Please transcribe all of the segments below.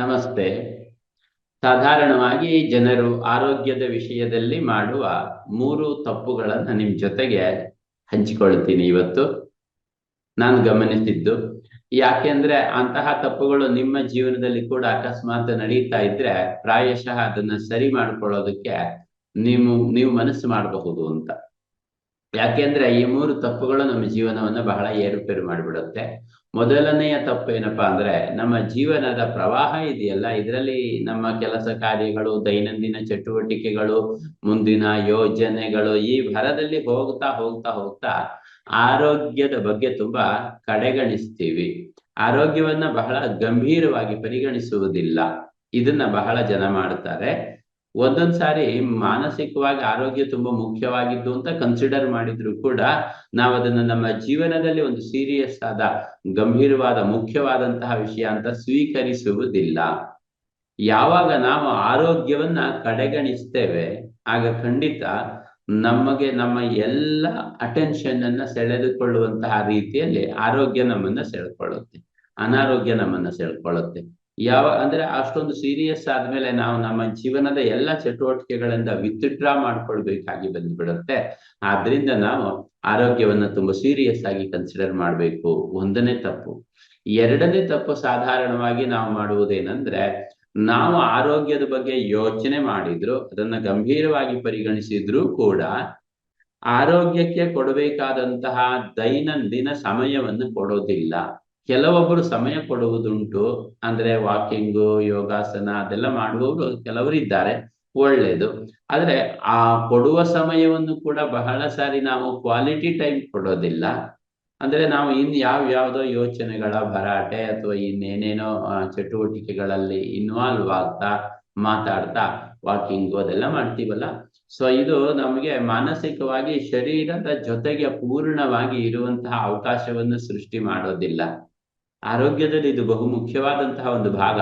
ನಮಸ್ತೆ. ಸಾಧಾರಣವಾಗಿ ಜನರು ಆರೋಗ್ಯದ ವಿಷಯದಲ್ಲಿ ಮಾಡುವ ಮೂರು ತಪ್ಪುಗಳನ್ನು ನಿಮ್ಮ ಜೊತೆಗೆ ಹಂಚಿಕೊಳ್ತೀನಿ ಇವತ್ತು. ನಾನು ಗಮನಿಸಿದ್ದು. ಯಾಕೆಂದ್ರೆ ಅಂತಹ ತಪ್ಪುಗಳು ನಿಮ್ಮ ಜೀವನದಲ್ಲಿ ಕೂಡ ಅಕಸ್ಮಾತ್ ನಡೀತಾ ಇದ್ರೆ ಪ್ರಾಯಶಃ ಅದನ್ನ ಸರಿ ಮಾಡ್ಕೊಳ್ಳೋದಕ್ಕೆ ನೀವು ನೀವು ಮನಸ್ಸು ಮಾಡಬಹುದು ಅಂತ. ಯಾಕೆಂದ್ರೆ ಈ ಮೂರು ತಪ್ಪುಗಳು ನಮ್ಮ ಜೀವನವನ್ನ ಬಹಳ ಏರುಪೇರು ಮಾಡಿಬಿಡುತ್ತೆ. ಮೊದಲನೆಯ ತಪ್ಪು ಏನಪ್ಪಾ ಅಂದ್ರೆ, ನಮ್ಮ ಜೀವನದ ಪ್ರವಾಹ ಇದೆಯಲ್ಲ, ಇದರಲ್ಲಿ ನಮ್ಮ ಕೆಲಸ ಕಾರ್ಯಗಳು, ದೈನಂದಿನ ಚಟುವಟಿಕೆಗಳು, ಮುಂದಿನ ಯೋಜನೆಗಳು ಈ ಭರದಲ್ಲಿ ಹೋಗ್ತಾ ಹೋಗ್ತಾ ಹೋಗ್ತಾ ಆರೋಗ್ಯದ ಬಗ್ಗೆ ತುಂಬಾ ಕಡೆಗಣಿಸ್ತೀವಿ. ಆರೋಗ್ಯವನ್ನ ಬಹಳ ಗಂಭೀರವಾಗಿ ಪರಿಗಣಿಸುವುದಿಲ್ಲ. ಇದನ್ನ ಬಹಳ ಜನ ಮಾಡ್ತಾರೆ. ಒಂದೊಂದ್ ಸಾರಿ ಮಾನಸಿಕವಾಗಿ ಆರೋಗ್ಯ ತುಂಬಾ ಮುಖ್ಯವಾಗಿದ್ದು ಅಂತ ಕನ್ಸಿಡರ್ ಮಾಡಿದ್ರು ಕೂಡ ನಾವು ಅದನ್ನ ನಮ್ಮ ಜೀವನದಲ್ಲಿ ಒಂದು ಸೀರಿಯಸ್ ಆದ, ಗಂಭೀರವಾದ, ಮುಖ್ಯವಾದಂತಹ ವಿಷಯ ಅಂತ ಸ್ವೀಕರಿಸುವುದಿಲ್ಲ. ಯಾವಾಗ ನಾವು ಆರೋಗ್ಯವನ್ನ ಕಡೆಗಣಿಸ್ತೇವೆ, ಆಗ ಖಂಡಿತ ನಮಗೆ ನಮ್ಮ ಎಲ್ಲ ಅಟೆನ್ಷನ್ ಅನ್ನ ಸೆಳೆದುಕೊಳ್ಳುವಂತಹ ರೀತಿಯಲ್ಲಿ ಆರೋಗ್ಯ ನಮ್ಮನ್ನ ಸೆಳ್ಕೊಳ್ಳುತ್ತೆ, ಅನಾರೋಗ್ಯ ನಮ್ಮನ್ನ ಸೆಳ್ಕೊಳ್ಳುತ್ತೆ. ಯಾವ ಅಂದ್ರೆ ಅಷ್ಟೊಂದು ಸೀರಿಯಸ್ ಆದ್ಮೇಲೆ ನಾವು ನಮ್ಮ ಜೀವನದ ಎಲ್ಲ ಚಟುವಟಿಕೆಗಳಿಂದ ವಿತ್ಡ್ರಾ ಮಾಡ್ಕೊಳ್ಬೇಕಾಗಿ ಬಂದ್ಬಿಡುತ್ತೆ. ಆದ್ರಿಂದ ನಾವು ಆರೋಗ್ಯವನ್ನ ತುಂಬಾ ಸೀರಿಯಸ್ ಆಗಿ ಕನ್ಸಿಡರ್ ಮಾಡ್ಬೇಕು. ಒಂದನೇ ತಪ್ಪು. ಎರಡನೇ ತಪ್ಪು ಸಾಧಾರಣವಾಗಿ ನಾವು ಮಾಡುವುದೇನಂದ್ರೆ, ನಾವು ಆರೋಗ್ಯದ ಬಗ್ಗೆ ಯೋಚನೆ ಮಾಡಿದ್ರು, ಅದನ್ನ ಗಂಭೀರವಾಗಿ ಪರಿಗಣಿಸಿದ್ರು ಕೂಡ ಆರೋಗ್ಯಕ್ಕೆ ಕೊಡಬೇಕಾದಂತಹ ದೈನಂದಿನ ಸಮಯವನ್ನು ಕೊಡೋದಿಲ್ಲ. ಕೆಲವೊಬ್ಬರು ಸಮಯ ಕೊಡುವುದುಂಟು, ಅಂದ್ರೆ ವಾಕಿಂಗು ಯೋಗಾಸನ ಅದೆಲ್ಲ ಮಾಡುವವರು ಕೆಲವರು ಇದ್ದಾರೆ ಒಳ್ಳೇದು ಆದ್ರೆ ಆ ಕೊಡುವ ಸಮಯವನ್ನು ಕೂಡ ಬಹಳ ಸಾರಿ ನಾವು ಕ್ವಾಲಿಟಿ ಟೈಮ್ ಕೊಡೋದಿಲ್ಲ. ಅಂದ್ರೆ ನಾವು ಇನ್ ಯಾವ ಯಾವ್ದೋ ಯೋಚನೆಗಳ ಭರಾಟೆ ಅಥವಾ ಇನ್ನೇನೇನೋ ಚಟುವಟಿಕೆಗಳಲ್ಲಿ ಇನ್ವಾಲ್ವ್ ಆಗ್ತಾ, ಮಾತಾಡ್ತಾ ವಾಕಿಂಗು ಅದೆಲ್ಲ ಮಾಡ್ತೀವಲ್ಲ? ಸೊ ಇದು ನಮಗೆ ಮಾನಸಿಕವಾಗಿ ಶರೀರದ ಜೊತೆಗೆ ಪೂರ್ಣವಾಗಿ ಇರುವಂತಹ ಅವಕಾಶವನ್ನು ಸೃಷ್ಟಿ ಮಾಡೋದಿಲ್ಲ. ಆರೋಗ್ಯದಲ್ಲಿ ಇದು ಬಹು ಮುಖ್ಯವಾದಂತಹ ಒಂದು ಭಾಗ.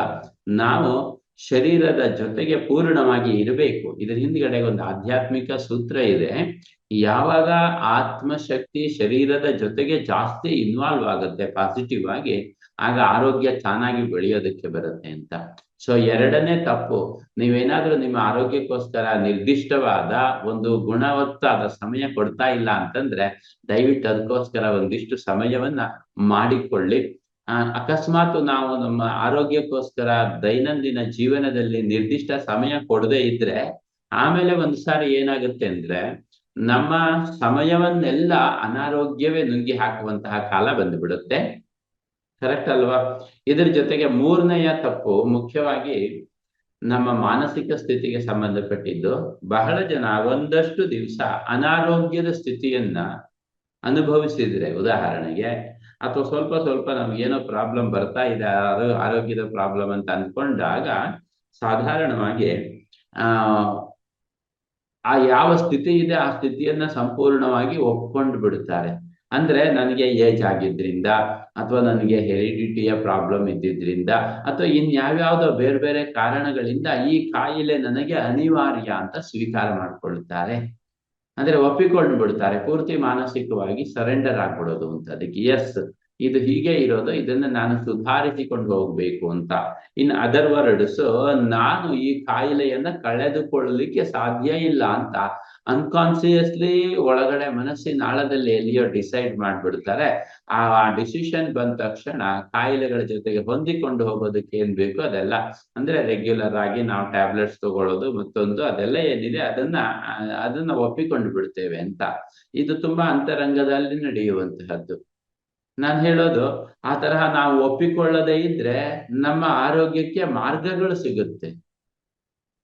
ನಾವು ಶರೀರದ ಜೊತೆಗೆ ಪೂರ್ಣವಾಗಿ ಇರಬೇಕು. ಇದರ ಹಿಂದ್ಗಡೆ ಒಂದು ಆಧ್ಯಾತ್ಮಿಕ ಸೂತ್ರ ಇದೆ. ಯಾವಾಗ ಆತ್ಮಶಕ್ತಿ ಶರೀರದ ಜೊತೆಗೆ ಜಾಸ್ತಿ ಇನ್ವಾಲ್ವ್ ಆಗುತ್ತೆ ಪಾಸಿಟಿವ್ ಆಗಿ, ಆಗ ಆರೋಗ್ಯ ಚೆನ್ನಾಗಿ ಬೆಳೆಯೋದಕ್ಕೆ ಬರುತ್ತೆ ಅಂತ. ಸೊ ಎರಡನೇ ತಪ್ಪು, ನೀವೇನಾದ್ರೂ ನಿಮ್ಮ ಆರೋಗ್ಯಕ್ಕೋಸ್ಕರ ನಿರ್ದಿಷ್ಟವಾದ ಒಂದು ಗುಣವತ್ತಾದ ಸಮಯ ಕೊಡ್ತಾ ಇಲ್ಲ ಅಂತಂದ್ರೆ ದಯವಿಟ್ಟು ಅದಕ್ಕೋಸ್ಕರ ಒಂದಿಷ್ಟು ಸಮಯವನ್ನ ಮಾಡಿಕೊಳ್ಳಿ. ಅಕಸ್ಮಾತ್ ನಾವು ನಮ್ಮ ಆರೋಗ್ಯಕ್ಕೋಸ್ಕರ ದೈನಂದಿನ ಜೀವನದಲ್ಲಿ ನಿರ್ದಿಷ್ಟ ಸಮಯ ಕೊಡದೇ ಇದ್ರೆ ಆಮೇಲೆ ಒಂದು ಸಾರಿ ಏನಾಗುತ್ತೆ ಅಂದ್ರೆ ನಮ್ಮ ಸಮಯವನ್ನೆಲ್ಲ ಅನಾರೋಗ್ಯವೇ ನುಂಗಿ ಹಾಕುವಂತಹ ಕಾಲ ಬಂದ್ಬಿಡುತ್ತೆ. ಕರೆಕ್ಟ್ ಅಲ್ವಾ? ಇದ್ರ ಜೊತೆಗೆ ಮೂರನೆಯ ತಪ್ಪು ಮುಖ್ಯವಾಗಿ ನಮ್ಮ ಮಾನಸಿಕ ಸ್ಥಿತಿಗೆ ಸಂಬಂಧಪಟ್ಟಿದ್ದು ಬಹಳ ಜನ ಒಂದಷ್ಟು ದಿವಸ ಅನಾರೋಗ್ಯದ ಸ್ಥಿತಿಯನ್ನ ಅನುಭವಿಸಿದ್ರೆ, ಉದಾಹರಣೆಗೆ ಅಥವಾ ಸ್ವಲ್ಪ ಸ್ವಲ್ಪ ನಮ್ಗೇನೋ ಪ್ರಾಬ್ಲಮ್ ಬರ್ತಾ ಇದೆ ಆರೋಗ್ಯದ ಪ್ರಾಬ್ಲಮ್ ಅಂತ ಅಂದ್ಕೊಂಡಾಗ ಸಾಧಾರಣವಾಗಿ, ಆ ಆ ಯಾವ ಸ್ಥಿತಿ ಇದೆ, ಆ ಸ್ಥಿತಿಯನ್ನ ಸಂಪೂರ್ಣವಾಗಿ ಒಪ್ಕೊಂಡು ಬಿಡುತ್ತಾರೆ ಅಂದ್ರೆ ನನಗೆ ಏಜ್ ಆಗಿದ್ರಿಂದ ಅಥವಾ ನನಗೆ ಹೆರಿಡಿಟಿಯ ಪ್ರಾಬ್ಲಮ್ ಇದ್ದಿದ್ರಿಂದ ಅಥವಾ ಇನ್ಯಾವ್ಯಾವ್ದೋ ಬೇರೆ ಬೇರೆ ಕಾರಣಗಳಿಂದ ಈ ಕಾಯಿಲೆ ನನಗೆ ಅನಿವಾರ್ಯ ಅಂತ ಸ್ವೀಕಾರ ಮಾಡ್ಕೊಳ್ತಾರೆ. ಅಂದ್ರೆ ಒಪ್ಪಿಕೊಂಡು ಬಿಡ್ತಾರೆ ಪೂರ್ತಿ ಮಾನಸಿಕವಾಗಿ ಸರೆಂಡರ್ ಆಗ್ಬಿಡೋದು ಅಂತ. ಅದಕ್ಕೆ ಎಸ್ ಇದು ಹೀಗೆ ಇರೋದು, ಇದನ್ನ ನಾನು ಸುಧಾರಿಸಿಕೊಂಡು ಹೋಗ್ಬೇಕು ಅಂತ. ಇನ್ ಅದರ್ ವರ್ಡ್ಸ್ ನಾನು ಈ ಕಾಯಿಲೆಯನ್ನ ಕಳೆದುಕೊಳ್ಳಲಿಕ್ಕೆ ಸಾಧ್ಯ ಇಲ್ಲ ಅಂತ. ಅನ್ಕಾನ್ಸಿಯಸ್ಲಿ ಒಳಗಡೆ ಮನಸ್ಸಿನ ಆಳದಲ್ಲಿ ಎಲ್ಲಿಯೋ ಡಿಸೈಡ್ ಮಾಡ್ಬಿಡ್ತಾರೆ. ಆ ಡಿಸಿಷನ್ ಬಂದ ತಕ್ಷಣ ಕಾಯಿಲೆಗಳ ಜೊತೆಗೆ ಹೊಂದಿಕೊಂಡು ಹೋಗೋದಕ್ಕೆ ಏನ್ ಬೇಕು ಅದೆಲ್ಲ. ಅಂದ್ರೆ ರೆಗ್ಯುಲರ್ ಆಗಿ ನಾವು ಟ್ಯಾಬ್ಲೆಟ್ಸ್ ತಗೊಳ್ಳೋದು ಮತ್ತೊಂದು ಅದೆಲ್ಲ ಏನಿದೆ, ಅದನ್ನ ಅದನ್ನ ಒಪ್ಪಿಕೊಂಡು ಬಿಡ್ತೇವೆ ಅಂತ. ಇದು ತುಂಬಾ ಅಂತರಂಗದಲ್ಲಿ ನಡೆಯುವಂತಹದ್ದು. ನಾನು ಹೇಳೋದು, ಆ ತರಹ ನಾವು ಒಪ್ಪಿಕೊಳ್ಳದೆ ಇದ್ರೆ ನಮ್ಮ ಆರೋಗ್ಯಕ್ಕೆ ಮಾರ್ಗಗಳು ಸಿಗುತ್ತೆ.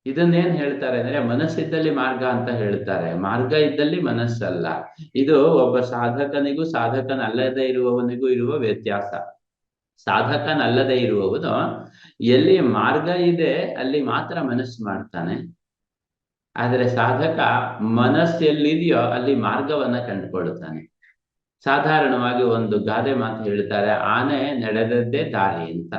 ಇದನ್ನೇನ್ ಹೇಳ್ತಾರೆ ಅಂದ್ರೆ ಮನಸ್ಸಿದ್ದಲ್ಲಿ ಮಾರ್ಗ ಅಂತ ಹೇಳ್ತಾರೆ. ಮಾರ್ಗ ಇದ್ದಲ್ಲಿ ಮನಸ್ಸಲ್ಲ. ಇದು ಒಬ್ಬ ಸಾಧಕನಿಗೂ ಸಾಧಕನಲ್ಲದೆ ಇರುವವನಿಗೂ ಇರುವ ವ್ಯತ್ಯಾಸ. ಸಾಧಕನಲ್ಲದೆ ಇರುವವನು ಎಲ್ಲಿ ಮಾರ್ಗ ಇದೆ, ಅಲ್ಲಿ ಮಾತ್ರ ಮನಸ್ಸು ಮಾಡ್ತಾನೆ. ಆದರೆ ಸಾಧಕ ಮನಸ್ಸೆಲ್ಲಿದೆಯೋ ಅಲ್ಲಿ ಮಾರ್ಗವನ್ನ ಕಂಡುಕೊಳ್ತಾನೆ ಸಾಧಾರಣವಾಗಿ ಒಂದು ಗಾದೆ ಮಾತು ಹೇಳ್ತಾರೆ, ಆನೆ ನಡೆದದ್ದೇ ದಾರಿ ಅಂತ.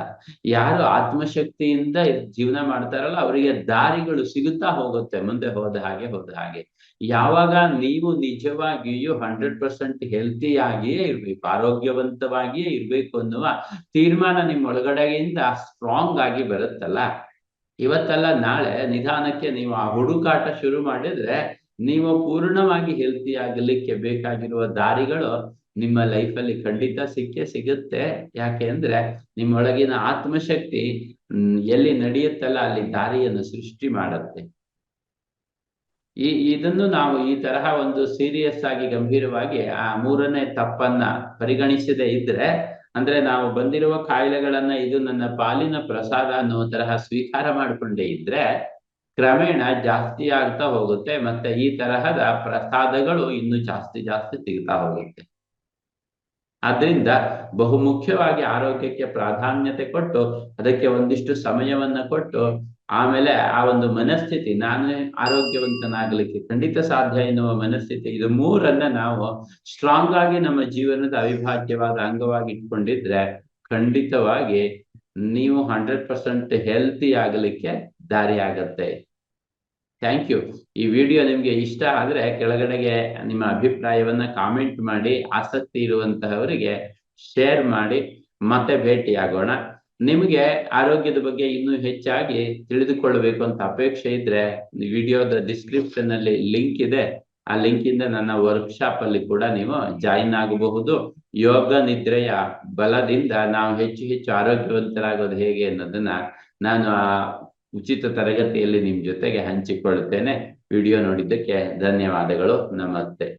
ಯಾರು ಆತ್ಮಶಕ್ತಿಯಿಂದ ಜೀವನ ಮಾಡ್ತಾರಲ್ಲ, ಅವರಿಗೆ ದಾರಿಗಳು ಸಿಗುತ್ತಾ ಹೋಗುತ್ತೆ, ಮುಂದೆ ಹೋದ ಹಾಗೆ ಹೋದ ಹಾಗೆ. ಯಾವಾಗ ನೀವು ನಿಜವಾಗಿಯೂ ಹಂಡ್ರೆಡ್ ಪರ್ಸೆಂಟ್ ಹೆಲ್ತಿಯಾಗಿಯೇ ಇರ್ಬೇಕು, ಆರೋಗ್ಯವಂತವಾಗಿಯೇ ಇರ್ಬೇಕು ಅನ್ನುವ ತೀರ್ಮಾನ ನಿಮ್ಮ ಒಳಗಡೆಯಿಂದ ಸ್ಟ್ರಾಂಗ್ ಆಗಿ ಬರುತ್ತಲ್ಲ. ಇವತ್ತಲ್ಲ ನಾಳೆ ನಿಧಾನಕ್ಕೆ ನೀವು ಆ ಹುಡುಕಾಟ ಶುರು ಮಾಡಿದ್ರೆ ನೀವು ಪೂರ್ಣವಾಗಿ ಹೆಲ್ತಿ ಆಗಲಿಕ್ಕೆ ಬೇಕಾಗಿರುವ ದಾರಿಗಳು ನಿಮ್ಮ ಲೈಫಲ್ಲಿ ಖಂಡಿತ ಸಿಕ್ಕೇ ಸಿಗುತ್ತೆ. ಯಾಕೆ ಅಂದ್ರೆ ನಿಮ್ಮೊಳಗಿನ ಆತ್ಮಶಕ್ತಿ ಎಲ್ಲಿ ನಡೆಯುತ್ತಲ್ಲ ಅಲ್ಲಿ ದಾರಿಯನ್ನು ಸೃಷ್ಟಿ ಮಾಡುತ್ತೆ. ಈ, ಇದನ್ನು ನಾವು ಈ ತರಹ ಒಂದು ಸೀರಿಯಸ್ ಆಗಿ ಗಂಭೀರವಾಗಿ ಆ ಮೂರನೇ ತಪ್ಪನ್ನ ಪರಿಗಣಿಸದೇ ಇದ್ರೆ, ಅಂದ್ರೆ ನಾವು ಬಂದಿರುವ ಕಾಯಿಲೆಗಳನ್ನ ಇದು ನನ್ನ ಪಾಲಿನ ಪ್ರಸಾದ ಅನ್ನೋ ತರಹ ಸ್ವೀಕಾರ ಮಾಡಿಕೊಂಡೇ ಇದ್ರೆ ಕ್ರಮೇಣ ಜಾಸ್ತಿ ಆಗ್ತಾ ಹೋಗುತ್ತೆ ಮತ್ತೆ ಈ ತರಹದ ಪ್ರಸಾದಗಳು ಇನ್ನು ಜಾಸ್ತಿ ಜಾಸ್ತಿ ಸಿಗ್ತಾ ಹೋಗುತ್ತೆ. ಆದ್ರಿಂದ ಬಹುಮುಖ್ಯವಾಗಿ ಆರೋಗ್ಯಕ್ಕೆ ಪ್ರಾಧಾನ್ಯತೆ ಕೊಟ್ಟು ಅದಕ್ಕೆ ಒಂದಿಷ್ಟು ಸಮಯವನ್ನ ಕೊಟ್ಟು ಆಮೇಲೆ ಆ ಒಂದು ಮನಸ್ಥಿತಿ ನಾನು ಆರೋಗ್ಯವಂತನಾಗಲಿಕ್ಕೆ ಖಂಡಿತ ಸಾಧ್ಯ ಎನ್ನುವ ಮನಸ್ಥಿತಿ ಇದು ಮೂರನ್ನ ನಾವು ಸ್ಟ್ರಾಂಗ್ ಆಗಿ ನಮ್ಮ ಜೀವನದ ಅವಿಭಾಜ್ಯವಾದ ಅಂಗವಾಗಿ ಇಟ್ಕೊಂಡಿದ್ರೆ ಖಂಡಿತವಾಗಿ ನೀವು ಹಂಡ್ರೆಡ್ ಪರ್ಸೆಂಟ್ ಹೆಲ್ತಿ ಆಗಲಿಕ್ಕೆ ದಾರಿ ಆಗತ್ತೆ ಥ್ಯಾಂಕ್ ಯು ಈ ವಿಡಿಯೋ ನಿಮಗೆ ಇಷ್ಟ ಆದರೆ ಕೆಳಗಡೆಗೆ ನಿಮ್ಮ ಅಭಿಪ್ರಾಯವನ್ನ ಕಾಮೆಂಟ್ ಮಾಡಿ, ಆಸಕ್ತಿ ಇರುವಂತಹವರಿಗೆ ಶೇರ್ ಮಾಡಿ, ಮತ್ತೆ ಭೇಟಿಯಾಗೋಣ. ನಿಮಗೆ ಆರೋಗ್ಯದ ಬಗ್ಗೆ ಇನ್ನೂ ಹೆಚ್ಚಾಗಿ ತಿಳಿದುಕೊಳ್ಳಬೇಕು ಅಂತ ಅಪೇಕ್ಷೆ ಇದ್ರೆ ವಿಡಿಯೋದ ಡಿಸ್ಕ್ರಿಪ್ಷನ್ ಅಲ್ಲಿ ಲಿಂಕ್ ಇದೆ. ಆ ಲಿಂಕ್ ಇಂದ ನನ್ನ ವರ್ಕ್ಶಾಪ್ ಅಲ್ಲಿ ಕೂಡ ನೀವು ಜಾಯಿನ್ ಆಗಬಹುದು. ಯೋಗ ನಿದ್ರೆಯ ಬಲದಿಂದ ನಾವು ಹೆಚ್ಚು ಹೆಚ್ಚು ಆರೋಗ್ಯವಂತರಾಗೋದು ಹೇಗೆ ಅನ್ನೋದನ್ನ ನಾನು ಆ ಉಚಿತ ತರಗತಿಯಲ್ಲಿ ನಿಮ್ ಜೊತೆಗೆ ಹಂಚಿಕೊಳ್ಳುತ್ತೇನೆ. ವಿಡಿಯೋ ನೋಡಿದ್ದಕ್ಕೆ ಧನ್ಯವಾದಗಳು. ನಮಸ್ತೆ.